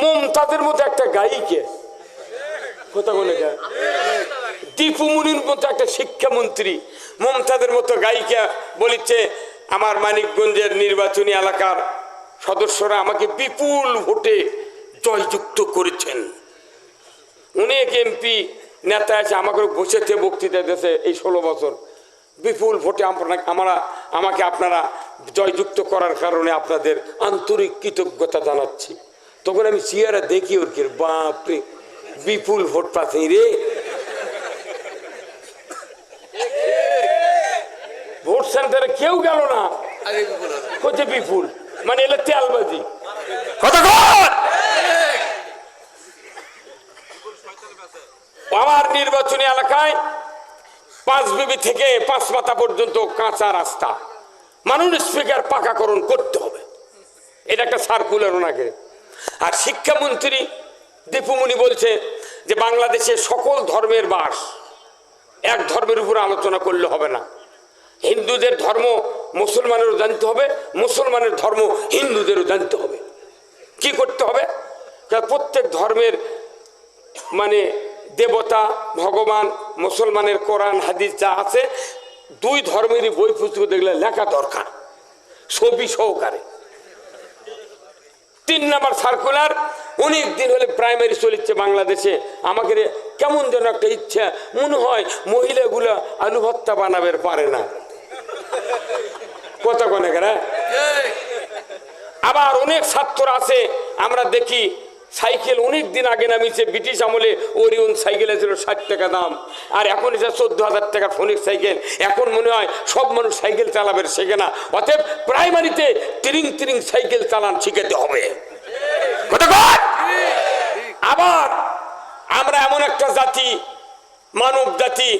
মমতাদের মতো একটা গায়িকে। কথা বলে গা দীপু মুনির মতো একটা শিক্ষামন্ত্রী, মমতাদের মতো গায়িকা বলিচ্ছে আমার মানিকগঞ্জের নির্বাচনী এলাকার সদস্যরা আমাকে বিপুল ভোটে জয়যুক্ত করেছেন। অনেক এমপি নেতা আছে আমাকে বসেছে বক্তৃতা দেশে এই ষোলো বছর। বিপুল ভোটে আপনারা আমরা আমাকে আপনারা জয়যুক্ত করার কারণে আপনাদের আন্তরিক কৃতজ্ঞতা জানাচ্ছি। তখন আমি চেয়ারে দেখি ওর কি বাপরে বিপুল ভোট পাচ্ছি রে। ভোট সেন্টারে কেউ গেল না। হচ্ছে বিপুল মানে এলে তেলবাজি। আমার নির্বাচনী এলাকায় পাঁচ বিবি থেকে পাঁচ মাথা পর্যন্ত কাঁচা রাস্তা। মানুষ স্পিকার পাকাকরণ করতে হবে। এটা একটা সার্কুলার ওনাকে। আর শিক্ষামন্ত্রী দীপুমণি বলছে যে বাংলাদেশে সকল ধর্মের বাস এক ধর্মের উপর আলোচনা করলে হবে না। হিন্দুদের ধর্ম মুসলমানেরও জানতে হবে, মুসলমানের ধর্ম হিন্দুদেরও জানতে হবে। কি করতে হবে? প্রত্যেক ধর্মের মানে দেবতা, ভগবান, মুসলমানের কোরআন, হাদিস যা আছে, দুই ধর্মেরই বই পুস্তক দেখলে লেখা দরকার। ছবি সহকারে। তিন নাম্বার সার্কুলার অনেক দিন হলে প্রাইমারি চলিচ্ছে বাংলাদেশে। আমাকে কেমন যেন একটা ইচ্ছা মনে হয় মহিলাগুলো আলু ভত্তা বানাবে পারে না। কথা কনে কেনা আবার অনেক ছাত্র আছে আমরা দেখি সাইকেল অনেক দিন আগে নামিয়েছে, ব্রিটিশ আমলে ওরিয়ন সাইকেলে ছিল ষাট টাকা দাম। আর এখন এসে চোদ্দ হাজার টাকা ফোনের সাইকেল। এখন মনে হয় সব মানুষ সাইকেল চালাবে, শেখে না। অতএব প্রাইমারিতে তিরিং তিরিং সাইকেল চালান শিখাতে হবে। আবার আমরা এমন একটা জাতি, মানব জাতি,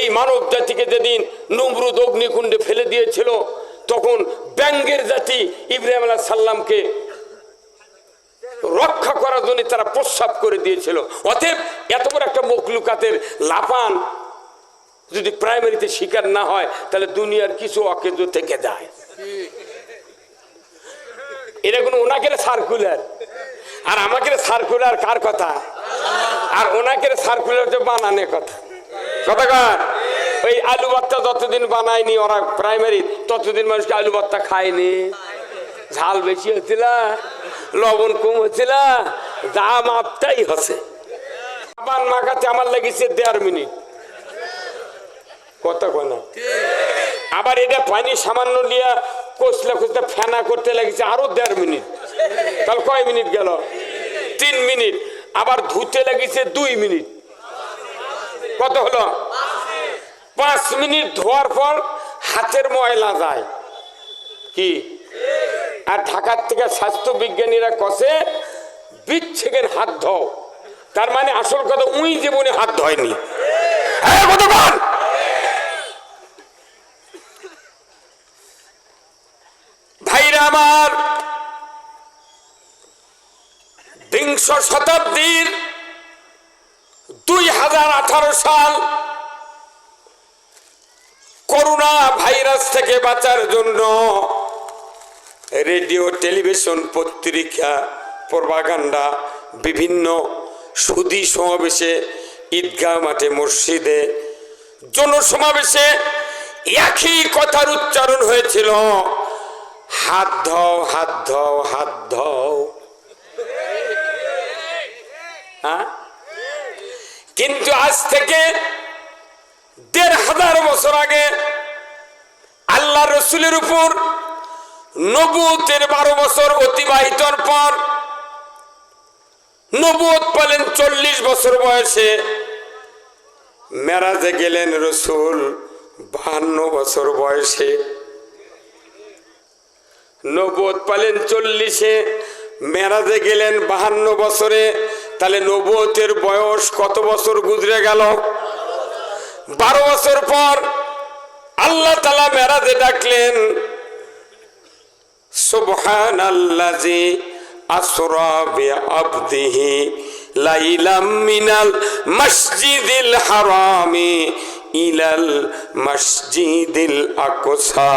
এই মানব জাতিকে যেদিন নমরুদ অগ্নিকুণ্ডে ফেলে দিয়েছিল, তখন ব্যাঙ্গের জাতি ইব্রাহিম আলাহ সাল্লামকে রক্ষা করার জন্য তারা প্রস্রাব করে দিয়েছিল। অতএব এত বড় একটা মকলুকাতের লাফান যদি প্রাইমারিতে শিকার না হয়, তাহলে দুনিয়ার কিছু অকেজ থেকে যায়। এটা কোনো ওনাকে সার্কুলার আর আমাকে সার্কুলার কার কথা? আর ওনাকে সার্কুলার যে বানানে কথা। কথা কার ওই আলু ভর্তা যতদিন বানায়নি ওরা প্রাইমারি ততদিন মানুষকে আলু ভর্তা খায়নি। ঝাল বেশি হচ্ছিল লবণ কম হচ্ছিল দাম আপটাই হচ্ছে। সাবান মাখাতে আমার লেগেছে দেড় মিনিট। কত কোনা আবার এটা পানি সামান্য নিয়ে কষলে কষলে ফেনা করতে লেগেছে আরও দেড় মিনিট। তাহলে কয় মিনিট গেল? তিন মিনিট। আবার ধুতে লেগেছে দুই মিনিট। কত হলো? পাঁচ মিনিট ধোয়ার পর হাতের ময়লা যায়। কি? আর ঢাকার থেকে স্বাস্থ্য বিজ্ঞানীরা কষে বিচ সেকেন্ড হাত ধোও। তার মানে আসল কথা, উই জীবনে হাত ধয়নি। ভাইরা আমার, বিংশ শতাব্দীর দুই হাজার আঠারো সাল করোনা ভাইরাস থেকে বাঁচার জন্য রেডিও, টেলিভিশন, পত্রিকা প্রভাকাণ্ডা বিভিন্ন সুদী সমাবেশে, ঈদগাহ মাঠে, মসজিদে, জনসমাবেশে একই কথার উচ্চারণ হয়েছিল হাত ধও হাত ধও হাত ধও হ্যাঁ? কিন্তু আজ থেকে দেড় হাজার বছর আগে আল্লাহ রসুলের উপর নবুতের বারো বছর অতিবাহিতর পর নবুত পেলেন চল্লিশ বছর বয়সে মেরাজে গেলেন রসুল বাহান্ন বছর বয়সে। নবুত পেলেন চল্লিশে, মেরাজে গেলেন বাহান্ন বছরে। তাহলে নবুতের বয়স কত বছর গুজরে গেল? বারো বছর পর আল্লাহ তালা মেরাজে ডাকলেন সুবহান আল্লাজি আসরা বিআবদিহি লাইলাম মিনাল মসজিদিল হারামি ইলাল মসজিদিল আকসা।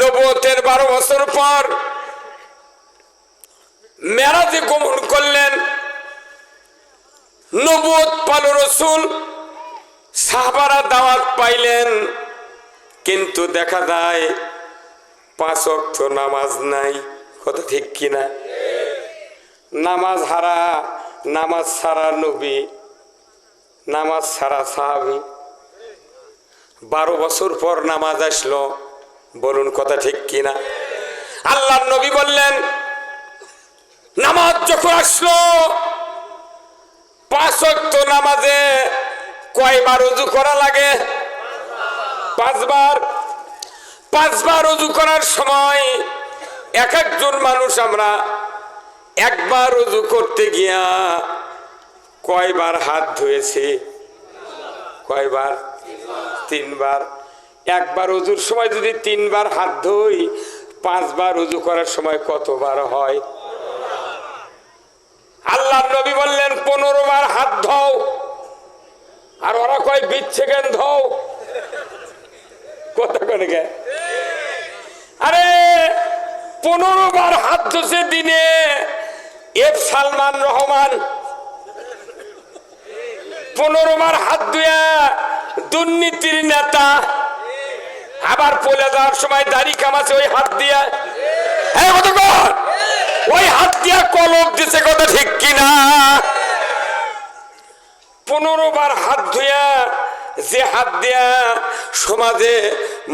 নবতের বারো বছর পর মেরাজে গমন করলেন নবত পাল রসুল সাহাবারা দাওয়াত পাইলেন। কিন্তু দেখা যায় পাঁচ অক্ত নামাজ নাই, কথা ঠিক কিনা? নামাজ হারা, নামাজ সারা নবী, নামাজ সারা সাহাবি। বারো বছর পর নামাজ আসলো, বলুন কথা ঠিক কিনা? আল্লাহ নবী বললেন, নামাজ যখন আসলো, পাঁচ নামাজে কয়বার উজু করা লাগে? পাঁচবার পাঁচবার উজু করার সময় এক একজন মানুষ আমরা একবার উজু করতে গিয়া কয়বার হাত ধুয়েছি? কয়বার? তিনবার। একবার উজুর সময় যদি তিনবার হাত ধুই, পাঁচবার উজু করার সময় কতবার হয়? আল্লাহ নবী বললেন, পনেরো বার হাত ধও। আর ওরা কয় সেকেন্ড ধও। কথা আরে পনেরো বার হাত ধুছে দিনে। এফ সালমান রহমান। পনেরো বার হাত ধুয়া দুর্নীতির নেতা। আবার পলে যাওয়ার সময় দাড়ি কামাচ্ছে, ওই হাত দিয়া। হ্যাঁ কতক্ষণ ওই হাত দিয়া কলম দিছে, কথা ঠিক কিনা? পনেরো বার হাত ধুয়া যে হাত দিয়া সমাজে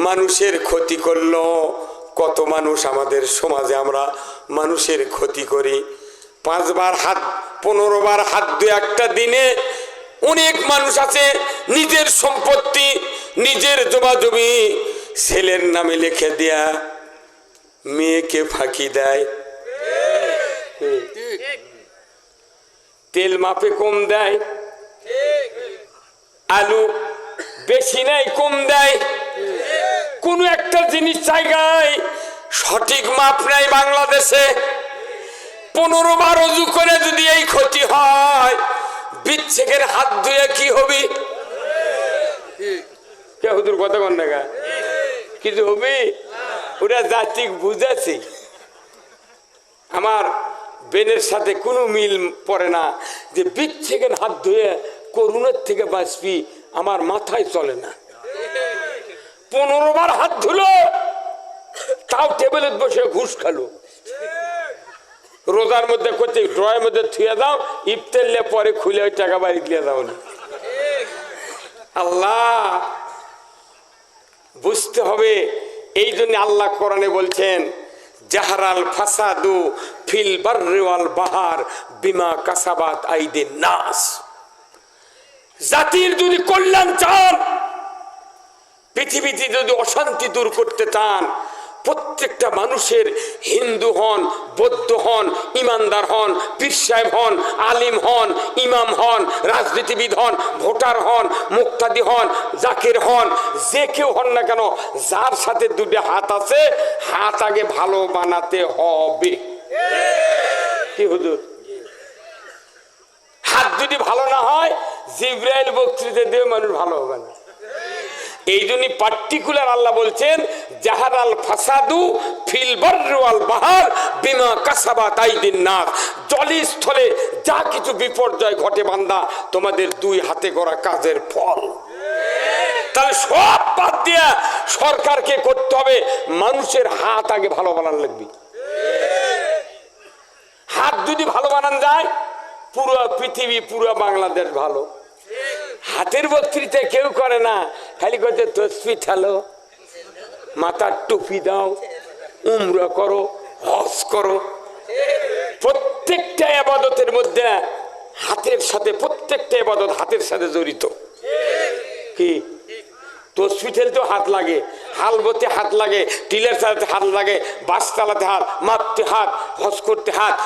মানুষের ক্ষতি করল কত মানুষ আমাদের সমাজে আমরা মানুষের ক্ষতি করি। পাঁচবার হাত পনেরো বার হাত দু একটা দিনে অনেক মানুষ আছে নিজের সম্পত্তি নিজের জমাজমি ছেলের নামে লিখে দেয়া মেয়েকে ফাঁকি দেয়। তেল মাপে কম দেয়। আলু বেশি নাই, কম দেয়। কোন একটা জিনিস জায়গায় সঠিক মাপ নাই বাংলাদেশে। পনেরো বার অজু করে যদি এই ক্ষতি হয় বিচ্ছেকের হাত ধুয়ে কি হবে? কে কথা কন না কিছু হবে? ওরা জাতিক বুঝাছি। আমার বেনের সাথে কোনো মিল পড়ে না যে বিচ থেকে হাত ধুয়ে করুণার থেকে বাঁচবি। আমার মাথায় চলে না। পনেরো বার হাত ধুলো, তাও টেবিলে বসে ঘুষ খালো। রোজার মধ্যে করতে ড্রয়ের মধ্যে থুয়ে দাও ইফতেললে পরে খুলে ওই টাকা বাড়ি দিয়ে দাও না। আল্লাহ, বুঝতে হবে, এই জন্য আল্লাহ কোরআনে বলছেন, জাহারাল ফাসাদু ফিল বারওয়াল বাহার বিমা কাসাবাত আইদিন নাস। জাতির যদি কল্যাণ চান, পৃথিবীতে যদি অশান্তি দূর করতে চান, প্রত্যেকটা মানুষের হিন্দু হন, বৌদ্ধ হন, ইমানদার হন, পীর সাহেব হন, আলিম হন, ইমাম হন, রাজনীতিবিদ হন, ভোটার হন, মুক্তাদি হন, জাকির হন, যে কেউ হন না কেন, যার সাথে দুটো হাত আছে, হাত আগে ভালো বানাতে হবে। কি হুজুর? হাত যদি ভালো না হয়, জিব্রাইল বক্তৃতা দিয়ে মানুষ ভালো হবে না। এই জন্য পার্টিকুলার আল্লাহ বলছেন জাহার আল ফাসাদু ফিল বারওয়াল বাহার বিমা কাসাবা তাইদিন নাস জলস্থলে যা কিছু বিপর্যয় ঘটে বান্দা, তোমাদের দুই হাতে করা কাজের ফল। তাহলে সব বাদ দিয়া সরকারকে করতে হবে, মানুষের হাত আগে ভালো বানান লাগবে। হাত যদি ভালো বানান যায় পুরো পৃথিবী, পুরো বাংলাদেশ ভালো। হাতের বক্তৃতা কেউ করে না, খালি করতে তসবি ঠালো, মাথার টুপি দাও, উমরা করো, হজ করো। প্রত্যেকটা আবাদতের মধ্যে হাতের সাথে, প্রত্যেকটা আবাদত হাতের সাথে জড়িত। কি? তসবি ঠেলতেও হাত লাগে হাল বতে হাত লাগে, টিলের চালাতে হাত লাগে বাস চালাতে হাত, মাপতে হাত, হজ করতে হাত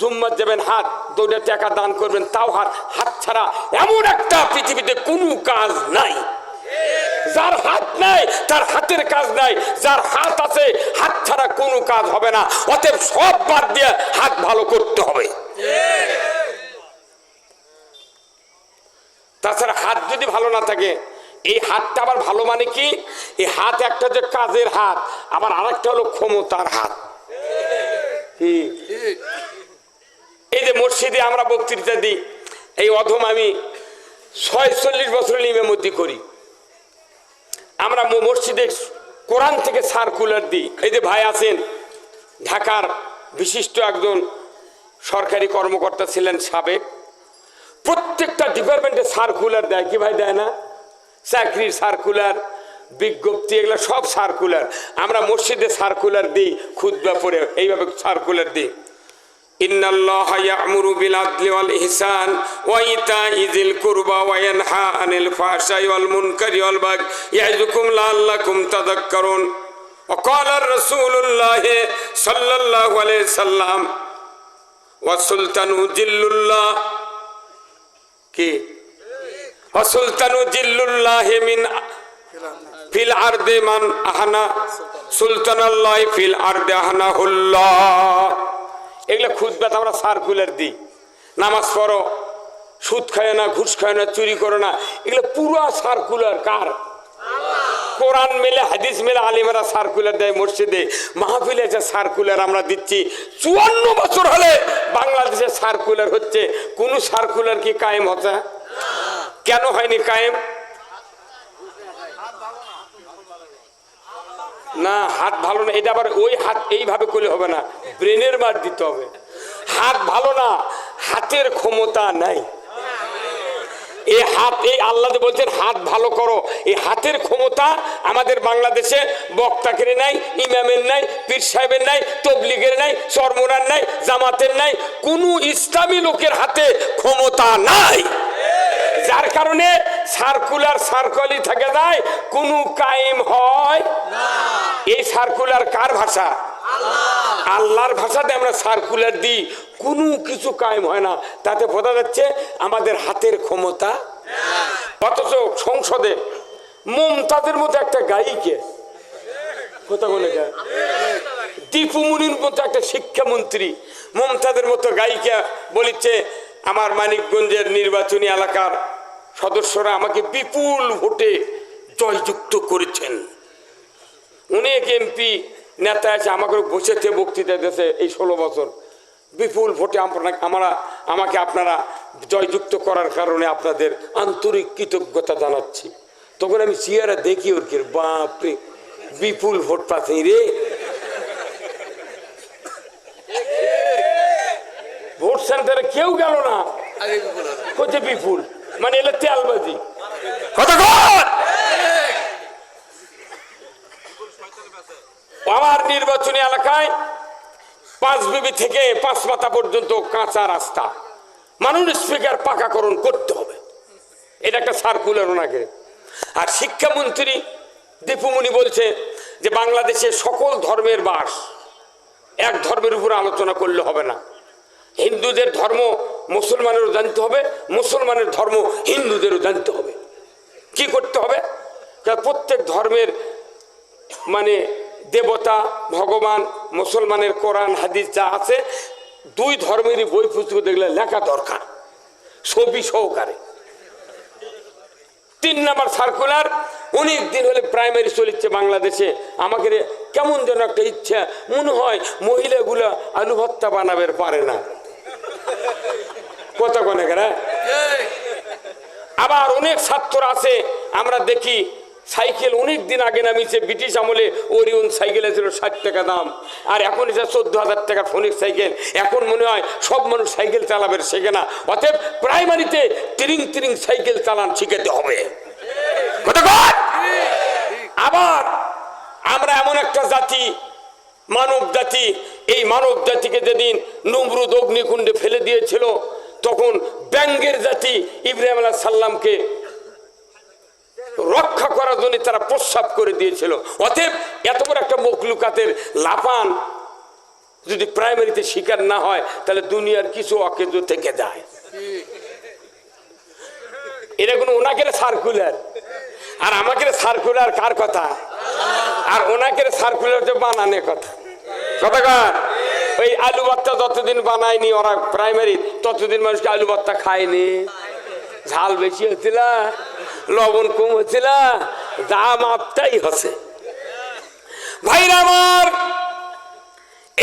জুম্মার যাবেন হাত দৌড়ে টাকা দান করবেন তাও হাত হাত ছাড়া এমন একটা পৃথিবীতে কোনো কাজ নাই। যার হাত নাই তার হাতের কাজ নাই যার হাত আছে হাত ছাড়া কোনো কাজ হবে না। অতএব সব বাদ দিয়ে হাত ভালো করতে হবে। তাছাড়া হাত যদি ভালো না থাকে এই হাতটা আবার ভালো মানে কি? এই হাত একটা যে কাজের হাত আবার আরেকটা হলো ক্ষমতার হাত। কি এই যে মসজিদে আমরা বক্তৃতা দিই, এই অধম আমি ছয়চল্লিশ বছর ইমামতি করি। আমরা মসজিদে কোরআন থেকে সার্কুলার দিই। এই যে ভাই আছেন, ঢাকার বিশিষ্ট একজন সরকারি কর্মকর্তা ছিলেন সাবেক। প্রত্যেকটা ডিপার্টমেন্টে সার্কুলার দেয়, কি ভাই দেয় না? চাকরির সার্কুলার, বিজ্ঞপ্তি, এগুলো সব সার্কুলার। আমরা মসজিদে সার্কুলার দিই খুদ্া পরে এইভাবে সার্কুলার দিই। إن الله يأمر بالعدل والإحسان وإيتاء ذي القربى وينهى عن الفحشاء والمنكر والبغي يعظكم لعلكم تذكرون وقال الرسول الله صلى الله عليه وسلم والسلطان جل الله কি وسلطان جل الله من في الأرض من أهنا سلطان الله في الأرض أهنه الله এগুলো খুদবাত আমরা সার্কুলার দিই। নামাজ পড়ো, সুদ খায় না, ঘুষ খায় না, চুরি করো না, এগুলো পুরো সার্কুলার কার? কোরআন মেলে, হাদিস মেলে, আলিমারা সার্কুলার দেয়, মসজিদে। মাহফিলে যে সার্কুলার আমরা দিচ্ছি, চুয়ান্ন বছর হলে বাংলাদেশে সার্কুলার হচ্ছে। কোন সার্কুলার কি কায়েম হচ্ছে? কেন হয়নি কায়েম? না, হাত ভালো না, এটা আবার ওই হাত এইভাবে করলে হবে না। ব্রেনের মার দিতে হবে। হাত ভালো না, হাতের ক্ষমতা নাই। এই হাত, এই আল্লাহ বলছেন, হাত ভালো করো। এই হাতের ক্ষমতা আমাদের বাংলাদেশে বক্তাকের নাই, ইমামের নাই, পীর সাহেবের নাই, তবলিগের নাই চরমোনার নাই, জামাতের নাই, কোনো ইসলামী লোকের হাতে ক্ষমতা নাই। যার কারণে সার্কুলার সার্কলই থেকে যায় কোনো কায়েম হয়? এই সার্কুলার কার ভাষা? আল্লাহর ভাষাতে আমরা সার্কুলার দিই কোনো কিছু কায়েম হয় না। তাতে বোঝা যাচ্ছে আমাদের হাতের ক্ষমতা। অথচ সংসদে মমতাজের মতো একটা গায়িকে। কথা বলে যায়। দীপুমুনির মতো একটা শিক্ষামন্ত্রী মমতাজের মতো গায়িকা বলিচ্ছে আমার মানিকগঞ্জের নির্বাচনী এলাকার সদস্যরা আমাকে বিপুল ভোটে জয়যুক্ত করেছেন। অনেক এমপি নেতা আছে আমাকে বসেছে বক্তৃতা দিয়েছে এই ষোলো বছর। বিপুল ভোটে আপনারা আমরা আমাকে আপনারা জয়যুক্ত করার কারণে আপনাদের আন্তরিক কৃতজ্ঞতা জানাচ্ছি। তখন আমি চেয়ারে দেখি ওর কি বাপরে বিপুল ভোট পাচ্ছি রে। ভোট সেন্টারে কেউ গেল না। বিপুল? মানে এলে তেলবাজি। কথা আমার নির্বাচনী এলাকায় পাঁচ বিবি থেকে পাঁচ মাথা পর্যন্ত কাঁচা রাস্তা। মাননীয় স্পিকার পাকাকরণ করতে হবে। এটা একটা সার্কুলার ওনাকে। আর শিক্ষামন্ত্রী দীপুমণি বলছে যে বাংলাদেশে সকল ধর্মের বাস এক ধর্মের উপর আলোচনা করলে হবে না। হিন্দুদের ধর্ম মুসলমানেরও জানতে হবে, মুসলমানের ধর্ম হিন্দুদেরও জানতে হবে। কি করতে হবে? প্রত্যেক ধর্মের মানে দেবতা, ভগবান, মুসলমানের কোরআন, হাদিস যা আছে, দুই ধর্মেরই বই পুস্তক দেখলে লেখা দরকার, ছবি সহকারে। তিন নাম্বার সার্কুলার অনেক দিন হলে প্রাইমারি চলিচ্ছে বাংলাদেশে। আমাকে কেমন যেন একটা ইচ্ছা, মনে হয় মহিলাগুলো আলু বানাবে পারে না। আবার অনেক ছাত্র আছে, আমরা দেখি সাইকেল অনেক দিন আগে নামিয়েছে, ব্রিটিশ আমলে ওরিয়ন সাইকেলে ছিল ষাট টাকা দাম, আর এখন এসে চোদ্দ হাজার টাকা ফোনিক সাইকেল। এখন মনে হয় সব মানুষ সাইকেল চালাবে শেখে না অতএব প্রাইমারিতে তিরিং তিরিং সাইকেল চালান শিখাতে হবে। আবার আমরা এমন একটা জাতি মানব জাতি এই মানব জাতিকে যেদিন নমরুদ অগ্নিকুণ্ডে ফেলে দিয়েছিল তখন ব্যাঙ্গের জাতি ইব্রাহিম আলাহ সাল্লামকে রক্ষা করার জন্য তারা প্রস্রাব করে দিয়েছিল। অতএব এত বড় একটা মকলুকাতের লাফান যদি প্রাইমারিতে শিকার না হয়, তাহলে দুনিয়ার কিছু অকেজ থেকে যায়। এটা কোনো ওনাকে সার্কুলার। আর আমাকে সার্কুলার কার কথা? আর ওনাকে সার্কুলার যে বানানে কথা। কথা কার ওই আলু বাচ্চা যতদিন বানায়নি ওরা প্রাইমারি ততদিন মানুষকে আলু ভর্তা খায়নি। ঝাল বেশি হচ্ছিল লবণ কম হচ্ছিল দাম আপটাই হচ্ছে। ভাইরা আমার,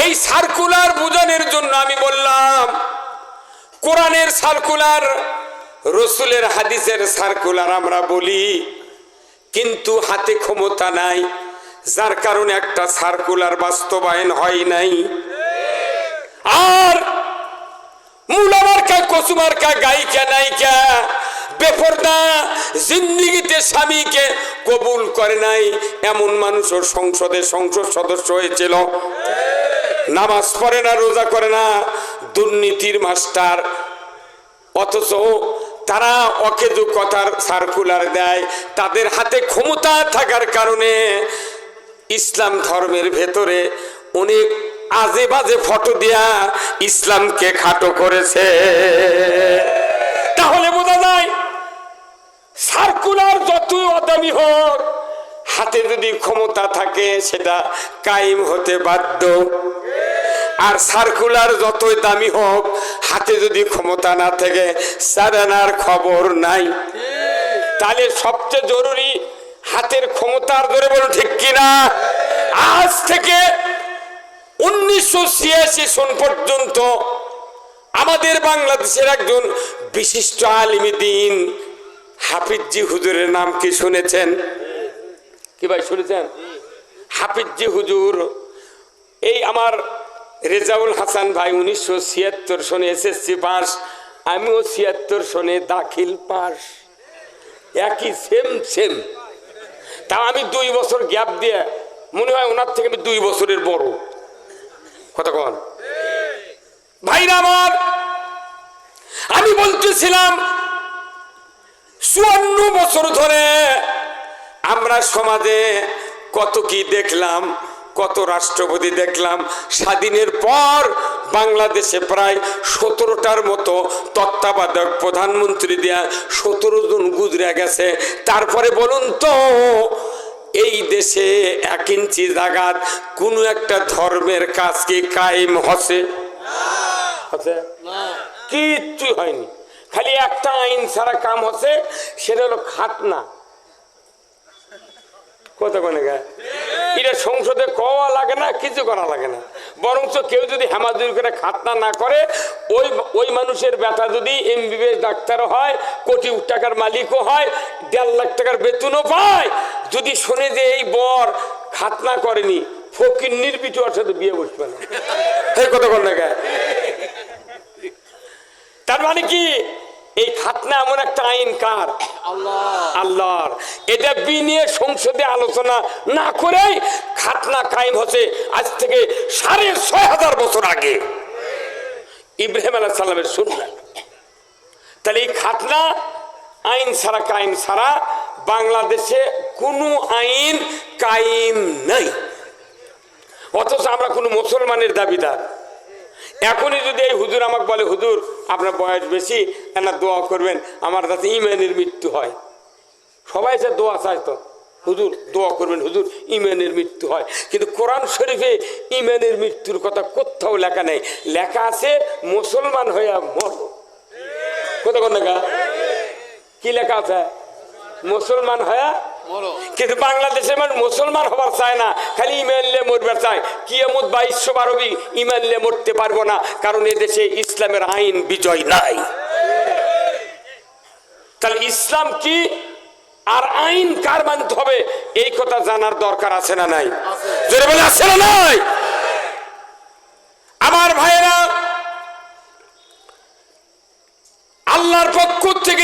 এই সার্কুলার বোঝানোর জন্য আমি বললাম, কোরআনের সার্কুলার রসুলের হাদিসের সার্কুলার আমরা বলি, কিন্তু হাতে ক্ষমতা নাই, যার কারণে একটা সার্কুলার বাস্তবায়ন হয় নাই। আর মুলামার্কা কসুমার্কা গায়িকা, নায়িকা, বেপরদা, জিন্দিগিতে স্বামীকে কবুল করে নাই। এমন মানুষও সংসদে সংসদ সদস্য হয়েছিল। নামাজ পড়ে না, রোজা করে না, দুর্নীতির মাস্টার। অথচ তারা অকেজু কথার সার্কুলার দেয়। তাদের হাতে ক্ষমতা থাকার কারণে ইসলাম ধর্মের ভেতরে অনেক আজে বাজে ফটো দিয়া ইসলামকে খাটো করেছে। তাহলে বোঝা যায়, সার্কুলার যতই অদামি হোক, হাতে যদি ক্ষমতা থাকে, সেটা কায়েম হতে বাধ্য। আর সার্কুলার যতই দামি হোক, হাতে যদি ক্ষমতা না থাকে সারানার খবর নাই। তাহলে সবচেয়ে জরুরি, হাতের ক্ষমতার ধরে বলো ঠিক কিনা? আজ থেকে উনিশশো ছিয়াশি সন পর্যন্ত আমাদের বাংলাদেশের একজন বিশিষ্ট আলিমী দিন হাফিজি হুজুরের নাম কি শুনেছেন? কি ভাই শুনেছেন? হাফিজি হুজুর, এই আমার রেজাউল হাসান ভাই উনিশশো ছিয়াত্তর সনে এসএসসি পাস, আমিও ছিয়াত্তর সনে দাখিল পাস। একই সেম সেম তা আমি দুই বছর গ্যাপ দিয়ে, মনে হয় ওনার থেকে আমি দুই বছরের বড়। কন। ভাইরা আমার, আমি বলতেছিলাম, চুয়ান্ন বছর ধরে আমরা সমাজে কত কি দেখলাম, কত রাষ্ট্রপতি দেখলাম, স্বাধীনের পর বাংলাদেশে প্রায় সতেরোটার মতো তত্ত্বাবধায়ক প্রধানমন্ত্রী দেয়া সতেরো জন গুজরে গেছে। তারপরে বলুন তো এই দেশে এক ইঞ্চি জাগাত কোনো একটা ধর্মের কাজকে কায়েম হসে কিচ্ছু হয়নি। খালি একটা আইন ছাড়া কাম হচ্ছে, সেটা হলো খাতনা। কত কোনে গায়ে? এটা সংসদে কওয়া লাগে না, কিছু করা লাগে না। বরঞ্চ কেউ যদি হেমাজুরি করে খাতনা না করে, ওই ওই মানুষের ব্যথা যদি এমবিবিএস ডাক্তার হয়, কোটি টাকার মালিকও হয়, দেড় লাখ টাকার বেতনও পায়, যদি শোনে যে এই বর খাতনা করেনি, ফকির নির্বিচার সাথে বিয়ে বসবে না। কত কোন গায়ে তার মানে কি? এই খাতনা এমন একটা আইন কার? আল্লাহর। এটা বিনিয়ে সংসদে আলোচনা না করেই খাতনা কায়েম হচ্ছে আজ থেকে সাড়ে ছয় হাজার বছর আগে। ইব্রাহিম আলাহ সাল্লামের শুনলেন তাহলে এই খাতনা আইন ছাড়া কায়েম ছাড়া বাংলাদেশে কোনো আইন কায়েম নাই। অথচ আমরা কোনো মুসলমানের দাবিদার। এখনই যদি এই হুজুর আমাকে বলে, হুজুর, আপনার বয়স বেশি এনার দোয়া করবেন? আমার যাতে ইমানের মৃত্যু হয়। সবাই সে দোয়া চায় তো। হুজুর, দোয়া করবেন, হুজুর, ইমানের মৃত্যু হয়। কিন্তু কোরআন শরীফে ইমেনের মৃত্যুর কথা কোথাও লেখা নেই। লেখা আছে, মুসলমান হইয়া মর। কোথা কোন লেখা কি লেখা আছে? মুসলমান হয়া কিন্তু বাংলাদেশের মানুষ মুসলমান হবার চায় না, খালি ইমানলে মরবে চায়। কিয়ামত বাইশশো বারবি ইমানলে মরতে পারব না, কারণ এদেশে ইসলামের আইন বিজয় নাই। তাহলে ইসলাম কি আর আইন কার মানতে হবে, এই কথা জানার দরকার আছে না নাই? আছে না নাই? আমার ভাইয়েরা, আল্লাহর পক্ষ থেকে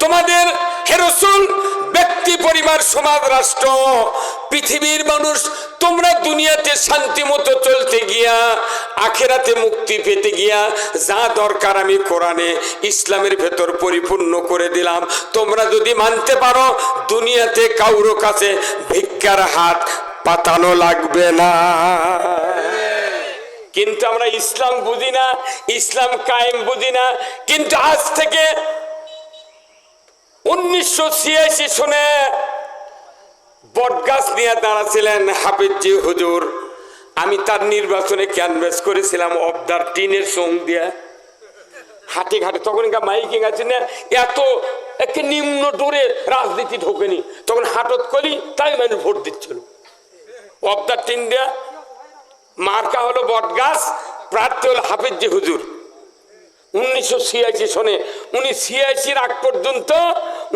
তোমাদের হেরসুল ব্যক্তি, পরিবার, সমাজ, রাষ্ট্র, পৃথিবীর মানুষ, তোমরা দুনিয়াতে শান্তি মতো চলতে গিয়া, আখেরাতে মুক্তি পেতে গিয়া, যা দরকার আমি কোরআনে, ইসলামের ভেতর পরিপূর্ণ করে দিলাম। তোমরা যদি মানতে পারো, দুনিয়াতে কাউরো কাছে ভিক্ষার হাত পাতানো লাগবে না। কিন্তু আমরা ইসলাম বুঝি না, ইসলাম কায়েম বুঝি না, কিন্তু আজ থেকে উনিশশো ছিয়াশি সনে বটগাছ নিয়ে দাঁড়াছিলেন হাফিজি হুজুর। আমি তার নির্বাচনে ক্যানভাস করেছিলাম, অবদার টিনের সং দিয়া। হাটে ঘাটে তখন মাইকিং আছে না, এত একে নিম্ন ডোরে রাজনীতি ঢোকেনি। তখন হাটত করি, তাই মানুষ ভোট দিচ্ছিল। অবদার টিন দেয়া, মার্কা হলো বটগাছ, প্রার্থী হলো হাফিজি হুজুর। উনিশশো ছিয়াশি সনে, উনি ছিয়াশির আগ পর্যন্ত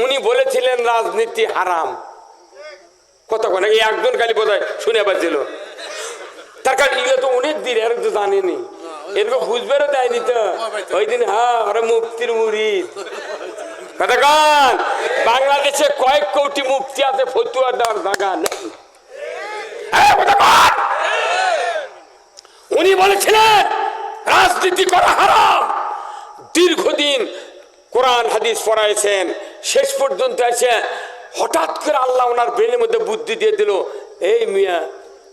উনি বলেছিলেন রাজনীতি হারাম। কতক্ষণ? একজন খালি বোধ হয় শুনে পাচ্ছিল তার কারণ ইয়ে তো অনেক দিন এর তো জানেনি। এরকম বুঝবেরও দেয়নি তো। ওই দিন হ্যাঁ মুক্তির মুড়িদ। বাংলাদেশে কয়েক কোটি মুক্তি আছে ফতুয়া দেওয়ার জায়গা নেই। হ্যাঁ, উনি বলেছিলেন রাজনীতি করা হারাম। দীর্ঘদিন কোরআন হাদিস পড়াইছেন। শেষ পর্যন্ত এসে হঠাৎ করে আল্লাহ ওনার ব্রেনের মধ্যে বুদ্ধি দিয়ে দিল, এই মিয়া,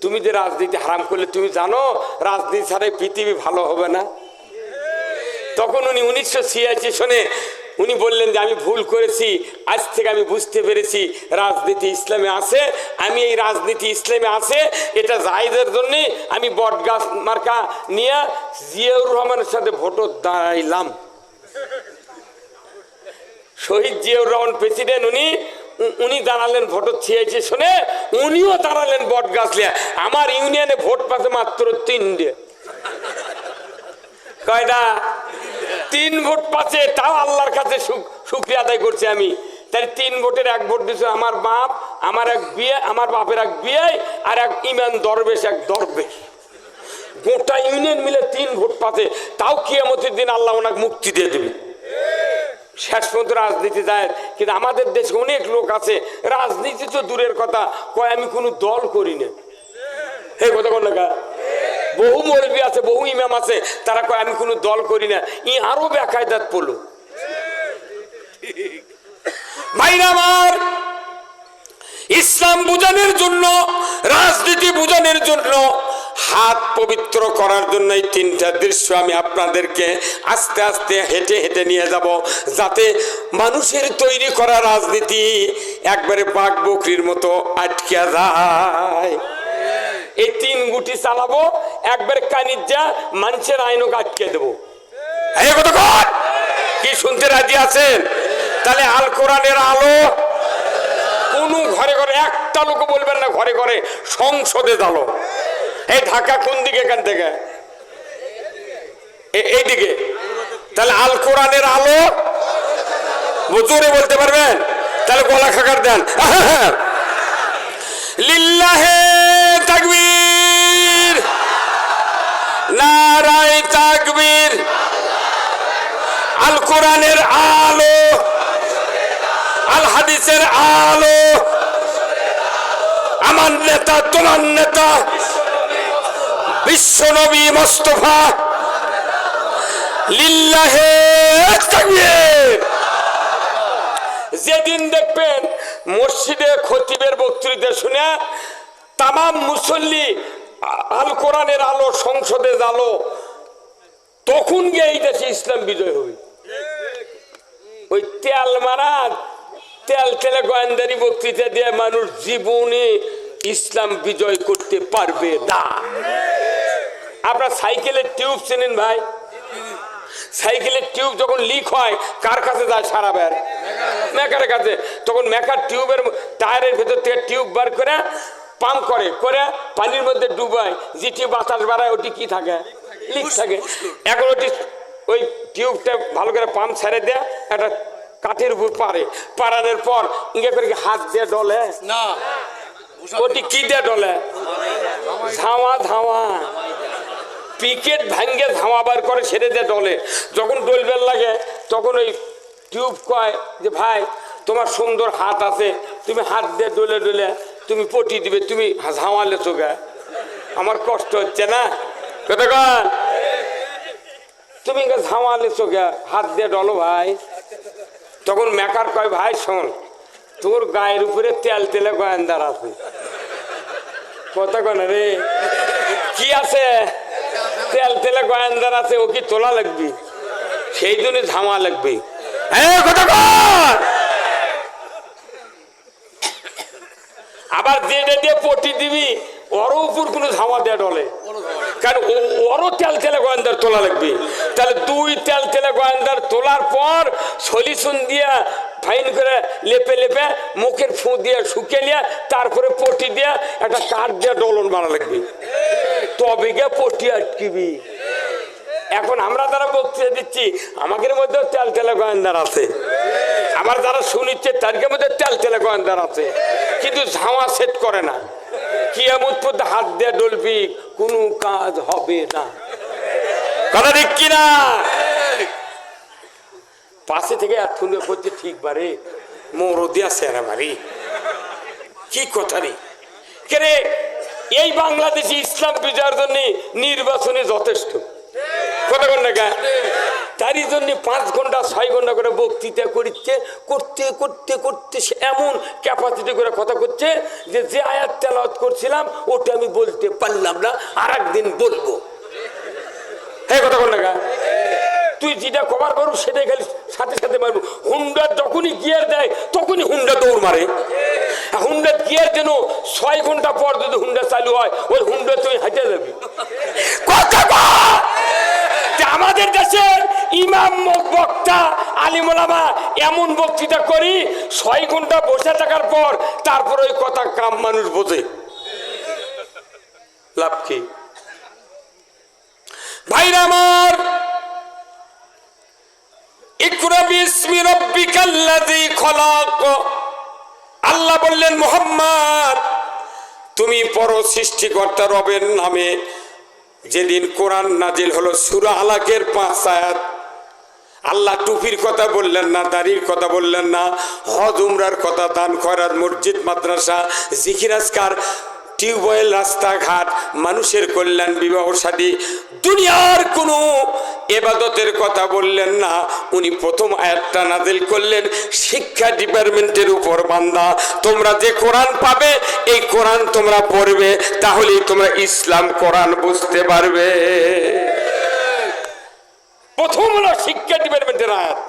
তুমি যে রাজনীতি হারাম করলে, তুমি জানো রাজনীতি ছাড়া পৃথিবী ভালো হবে না? তখন উনি উনিশশো ছিয়াশি সনে উনি বললেন যে, আমি ভুল করেছি, আজ থেকে আমি বুঝতে পেরেছি রাজনীতি ইসলামে আছে, আমি এই রাজনীতি ইসলামে আছে, এটা জাহিদের জন্য আমি বটগাছ মার্কা নিয়ে জিয়াউর রহমানের সাথে ভোটও দাঁড়াইলাম। শহীদ জিয়াউর রহমান প্রেসিডেন্ট উনি উনি দাঁড়ালেন ভোটর ছিয়াইছে শুনে, উনিও দাঁড়ালেন বট গাছ আমার ইউনিয়নে ভোট পাচ্ছে মাত্র তিনটে কয়টা তিন ভোট পাচ্ছে, তাও আল্লাহর কাছে শুক- শুক্রিয়া আদায় করছি আমি। তাই তিন ভোটের এক ভোট দিচ্ছে আমার বাপ, আমার এক বিয়ে, আমার বাপের এক বিয়ে, আর এক ইমান দরবেশ, এক দরবেশ। গোটা ইউনিয়ন মিলে তিন ভোট পাচ্ছে, তাও কিয়ামতের দিন আল্লাহ ওনাকে মুক্তি দিয়ে দেবে। শেষ পর্যন্ত রাজনীতি যায়। কিন্তু আমাদের দেশে অনেক লোক আছে, রাজনীতি তো দূরের কথা, কয় আমি কোনো দল করি না। হে কথা কোন না বহু মৌলবী আছে, বহু ইমাম আছে, তারা কয় আমি কোনো দল করি না। ই আরও বেকায়দাত পড়ল। আমার, ইসলাম বোঝানোর জন্য, রাজনীতি বোঝানোর জন্য হাত পবিত্র করার জন্য এই তিনটা দৃশ্য আমি আপনাদেরকে আস্তে আস্তে হেঁটে হেঁটে নিয়ে যাব, যাতে মানুষের তৈরি করা রাজনীতি একবারে বাঘ বকরির মতো আটকে যায়। এই তিন গুটি চালাবো, একবারে কানির যা মানুষের আইনও আটকে দেবো। কি শুনতে রাজি আছেন? তাহলে আল কোরআনের আলো কোন ঘরে ঘরে, একটা লোক বলবেন না ঘরে ঘরে সংসদে দালো এই ঢাকা কোন দিকে এখান থেকে? এইদিকে। তাহলে আল কোরআনের আলো? জোরে বলতে পারবেন? তাহলে গলা খাকার দেন। লিল্লাহে তাকবীর। নারায় তাকবীর। আল কোরআনের আলো। আল হাদিসের আলো। আমার নেতা, তোমার নেতা। বিশ্ব নবী মোস্তফা। লিল্লাহে যেদিন দেখবেন মসজিদে খতিবের বক্তৃতা শুনে তামাম মুসল্লি আল কোরআনের আলো সংসদে আলো, তখন গিয়ে এই দেশে ইসলাম বিজয় হবে। ওই তেল মারা তেল তেলে গোয়েন্দারি বক্তৃতা দিয়ে মানুষ জীবনে ইসলাম বিজয় করতে পারবে না। আপনার সাইকেলের টিউব চেনেন ভাই? সাইকেলের টিউব যখন লিক হয় কার কাছে যায় সারা বের মেকারের কাছে। তখন মেকার টিউবের টায়ারের ভেতর থেকে টিউব বার করে পাম্প করে করে পানির মধ্যে ডুবায়। যেটি বাতাস বাড়ায় ওটি কি থাকে? লিক থাকে। এখন ওটি ওই টিউবটা ভালো করে পাম্প ছেড়ে দেয় একটা কাঠের উপর পারে পারানোর পর ইঙ্গে করে হাত দিয়ে ডলে? না। ওটি কি দিয়ে ডলে? ধাওয়া ধাওয়া। পিকেট ভাঙ্গে ধাওয়া বার করে ছেড়ে দিয়ে ডলে। যখন ডলবেল লাগে, তখন ওই টিউব কয় যে, ভাই, তোমার সুন্দর হাত আছে, তুমি হাত দিয়ে ডলে ডলে, তুমি পটি দিবে, তুমি ঝামালে চোখে। আমার কষ্ট হচ্ছে না? কথা তুমি ঝামালে চোখে হাত দিয়ে ডলো, ভাই। তখন মেকার কয়, ভাই, শোন তোর গায়ের উপরে তেল তেলে গয়েন্দার আছে। কথা কন রে, কি আছে? তেল তেলে গয়েন্দার আছে, ও কি তোলা লাগবে? সেই জন্য ঝামা লাগবে। আবার যেটা দিয়ে পটি দিবি ওর উপর কোনো ঝামা দেয়া ডলে। কারণ ওরও তেল তেলে গোয়েন্দার তোলা লাগবে। তাহলে দুই তেল তেলে গোয়েন্দার তোলার পর সলিউশন দিয়া ফাইন করে লেপে লেপে মুখের ফু দিয়ে শুকে নিয়ে তারপরে পটি দিয়া একটা কাঠ দিয়ে ডলন বানা লাগবে। তবে গিয়ে পটি আটকিবি। এখন আমরা যারা বক্তৃতা দিচ্ছি, আমাদের মধ্যে তেল তেলে গোয়েন্দার আছে। আমার যারা শুনিচ্ছে, তাদের মধ্যে তেল তেলে গোয়েন্দার আছে। কিন্তু ঝামা সেট করে না। কি এমন পথে হাত দিয়ে ডলবি, কোনো কাজ হবে না। কথা ঠিক কিনা? পাশে থেকে এতক্ষণ করছে ঠিক বারে। মরদি আছে না বাড়ি কি কথা রে? কেরে এই বাংলাদেশে ইসলাম বিজয়ের জন্য নির্বাচনে যথেষ্ট। কথা না গা? তারই জন্য পাঁচ ঘণ্টা, ছয় ঘণ্টা করে বক্তৃতা করছে করতে করতে করতে এমন ক্যাপাসিটি করে কথা করছে যে যে আয়াত তেলাওয়াত করছিলাম, ওটা আমি বলতে পারলাম না আর একদিন বলব। হ্যাঁ কথা না গা? তুই যেটা কভার করু সেটাই খালি সাথে সাথে মারবো। হুন্ডা যখনই গিয়ার দেয়, তখনই হুন্ডা দৌড় মারে। হুন্ডা গিয়ার যেন ছয় ঘণ্টা পর যদি হুন্ডা চালু হয়, ওই হুন্ডা তুই হাঁটে যাবি। আমাদের দেশের ইমাম, বক্তা আলিমোলামা এমন বক্তৃতা করি, ছয় ঘণ্টা বসে থাকার পর তারপর ওই কথা কাম মানুষ বোঝে। লাভ কি? ভাইরা আমার ইকরা বিসমি রাব্বিকাল্লাযী খলাক। আল্লাহ বললেন, মোহাম্মদ, তুমি পর সৃষ্টিকর্তা রবের নামে। যেদিন কোরআন নাজিল হলো, সূরা আলাকের পাঁচ আয়াত। আল্লাহ টুপির কথা বললেন না, দাড়ির কথা বললেন না, হজ, উমরার কথা, দান খয়রাত, মসজিদ, মাদ্রাসা জিকিরাজকার টিউবওয়েল রাস্তাঘাট, মানুষের কল্যাণ, বিবাহ সাদী, দুনিয়ার কোনো এবাদতের কথা বললেন না। উনি প্রথম আয়াতটা নাজিল করলেন, শিক্ষা ডিপার্টমেন্টের উপর বান্দা, তোমরা যে কোরআন পাবে, এই কোরআন তোমরা পড়বে, তাহলেই তোমরা ইসলাম কোরআন বুঝতে পারবে। প্রথম হলো শিক্ষা ডিপার্টমেন্টের আয়াত।